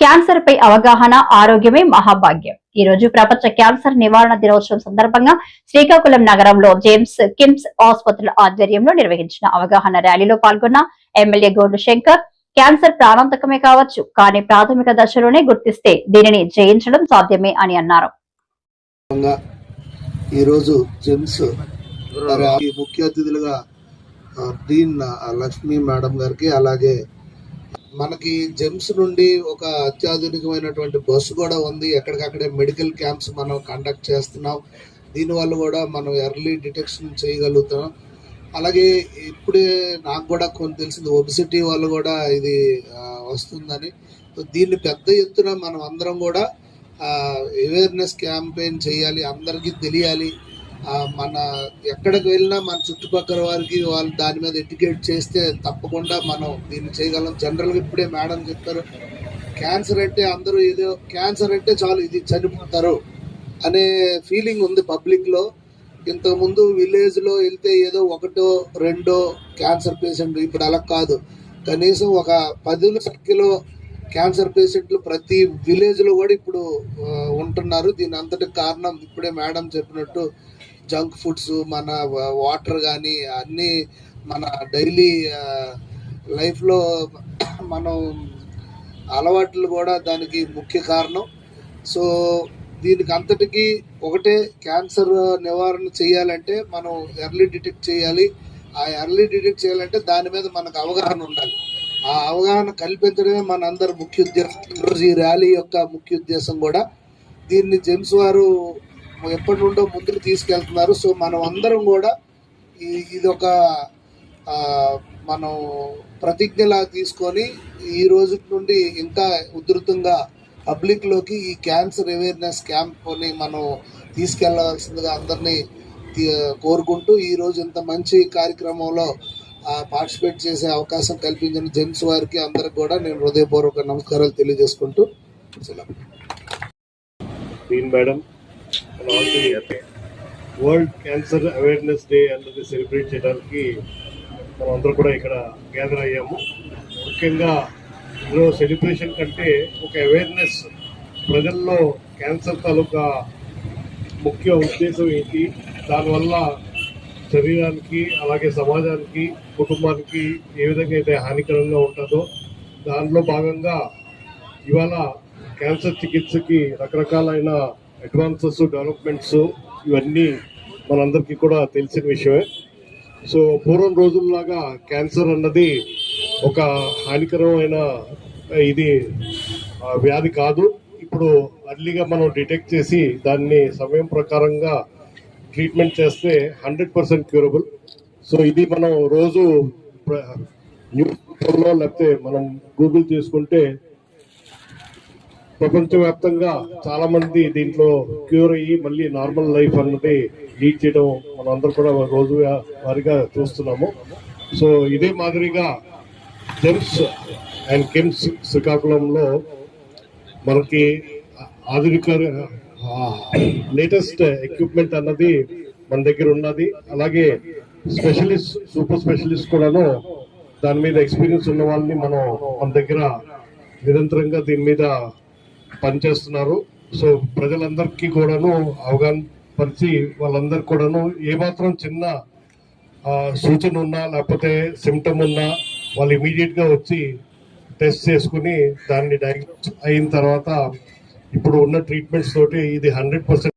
Cancer పై అవగాహన ఆరోగ్యమే మహాభాగ్యం. ఈ రోజు ప్రపంచ క్యాన్సర్ నివారణ దినోత్సవం సందర్భంగా శ్రీకాకుళం నగరంలో జేమ్స్ కిమ్స్ ఆసుపత్రుల ఆధ్వర్యంలో నిర్వహించిన అవగాహన ర్యాలీలో పాల్గొన్న ఎమ్మెల్యే గోడు శంకర్ క్యాన్సర్ ప్రాణాంతకమే కావచ్చు కానీ ప్రాథమిక దశలోనే గుర్తిస్తే దీనిని జయించడం సాధ్యమే అని అన్నారు. ఈరోజు ముఖ్య అతిథులుగా డీన్ లక్ష్మీ మేడం గారికి అలాగే మనకి జెమ్స్ నుండి ఒక అత్యాధునికమైనటువంటి బస్సు కూడా ఉంది. ఎక్కడికక్కడే మెడికల్ క్యాంప్స్ మనం కండక్ట్ చేస్తున్నాం. దీనివల్ల కూడా మనం ఎర్లీ డిటెక్షన్ చేయగలుగుతాం అలాగే ఇప్పుడే నాకు కూడా కొన్ని తెలిసింది ఒబిసిటీ వాళ్ళు కూడా ఇది వస్తుందని. దీన్ని పెద్ద ఎత్తున మనం అందరం కూడా అవేర్నెస్ క్యాంపెయిన్ చేయాలి అందరికీ తెలియాలి. మన ఎక్కడికి వెళ్ళినా మన చుట్టుపక్కల వారికి వాళ్ళు దాని మీద ఎడ్యుకేట్ చేస్తే తప్పకుండా మనం దీన్ని చేయగలం. జనరల్గా ఇప్పుడే మేడం చెప్పారు క్యాన్సర్ అంటే అందరూ ఏదో క్యాన్సర్ అంటే చాలు ఇది చనిపోతారు అనే ఫీలింగ్ ఉంది పబ్లిక్లో ఇంతకుముందు విలేజ్లో వెళ్తే ఏదో ఒకటో రెండో క్యాన్సర్ పేషెంట్ ఇప్పుడు అలా కాదు. కనీసం ఒక పది సంఖ్యలో క్యాన్సర్ పేషెంట్లు ప్రతి విలేజ్లో కూడా ఇప్పుడు ఉంటున్నారు. దీని అంతటి కారణం ఇప్పుడే మేడం చెప్పినట్టు జంక్ ఫుడ్స్ మన వాటర్ కానీ అన్నీ మన డైలీ లైఫ్లో మనం అలవాట్లు కూడా దానికి ముఖ్య కారణం. సో దీనికి అంతటికీ ఒకటే క్యాన్సర్ నివారణ చేయాలంటే మనం ఎర్లీ డిటెక్ట్ చేయాలి. ఆ ఎర్లీ డిటెక్ట్ చేయాలంటే దాని మీద మనకు అవగాహన ఉండాలి. ఆ అవగాహన కల్పించడమే మన అందరి ముఖ్య ఉద్దేశం. ఈరోజు ఈ ర్యాలీ యొక్క ముఖ్య ఉద్దేశం కూడా దీన్ని జెమ్స్ వారు ఎప్పటి నుండో ముందుకు తీసుకెళ్తున్నారు. సో మనం అందరం కూడా ఈ ఇది ఒక మనం ప్రతిజ్ఞలా తీసుకొని ఈ రోజు నుండి ఇంకా ఉధృతంగా పబ్లిక్లోకి ఈ క్యాన్సర్ అవేర్నెస్ క్యాంప్ని మనం తీసుకెళ్ళాల్సిందిగా అందరినీ తీ- కోరుకుంటూ ఈరోజు ఇంత మంచి కార్యక్రమంలో పార్టిసిపేట్ చేసే అవకాశం కల్పించిన జెంట్స్ వారికి అందరికి కూడా నేను హృదయపూర్వక నమస్కారాలు తెలియజేసుకుంటూ సెలవు. Madam and all the world cancer awareness day అన్నది సెలబ్రేట్ చేయడానికి మనం అందరూ కూడా ఇక్కడ గ్యాదర్ అయ్యాము. ముఖ్యంగా ఇందులో సెలబ్రేషన్ కంటే ఒక అవేర్నెస్ ప్రజల్లో క్యాన్సర్ తాలూకా ముఖ్య ఉద్దేశం ఏంటి? దానివల్ల శరీరానికి అలాగే సమాజానికి కుటుంబానికి ఏ విధంగా అయితే హానికరంగా ఉంటుందో దానిలో భాగంగా ఇవాళ క్యాన్సర్ చికిత్సకి రకరకాలైన అడ్వాన్సెస్ డెవలప్మెంట్స్ ఇవన్నీ మనందరికీ కూడా తెలిసిన విషయమే. సో పూర్వం రోజుల్లాగా క్యాన్సర్ అన్నది ఒక హానికరమైన ఇది వ్యాధి కాదు. ఇప్పుడు అర్లీగా మనం డిటెక్ట్ చేసి దాన్ని సమయం ప్రకారంగా ట్రీట్మెంట్ చేస్తే హండ్రెడ్ పర్సెంట్ క్యూరబుల్. సో ఇది మనం రోజు న్యూస్ పేపర్లో లేకపోతే మనం గూగుల్ చేసుకుంటే ప్రపంచవ్యాప్తంగా చాలా మంది దీంట్లో క్యూర్ అయ్యి మళ్ళీ నార్మల్ లైఫ్ అన్నది లీడ్ చేయడం మనం అందరూ కూడా రోజు వారిగా చూస్తున్నాము. సో ఇదే మాదిరిగా జెమ్స్ అండ్ కిమ్స్ శ్రీకాకుళంలో మనకి ఆధునిక లేటెస్ట్ ఎక్విప్మెంట్ అన్నది మన దగ్గర ఉన్నది. అలాగే స్పెషలిస్ట్ సూపర్ స్పెషలిస్ట్ కూడాను దాని మీద ఎక్స్పీరియన్స్ ఉన్న వాళ్ళని మనం మన దగ్గర నిరంతరంగా దీని మీద పనిచేస్తున్నారు. సో ప్రజలందరికీ కూడాను అవగాహన పరిచి వాళ్ళందరికీ కూడాను ఏమాత్రం చిన్న సూచన ఉన్నా లేకపోతే సిమ్టమ్ ఉన్నా వాళ్ళు ఇమీడియట్గా వచ్చి టెస్ట్ చేసుకుని దాన్ని డయాగ్నోస్ అయిన తర్వాత ఇప్పుడు ఉన్న ట్రీట్మెంట్స్ తోటి ఇది హండ్రెడ్ పర్సెంట్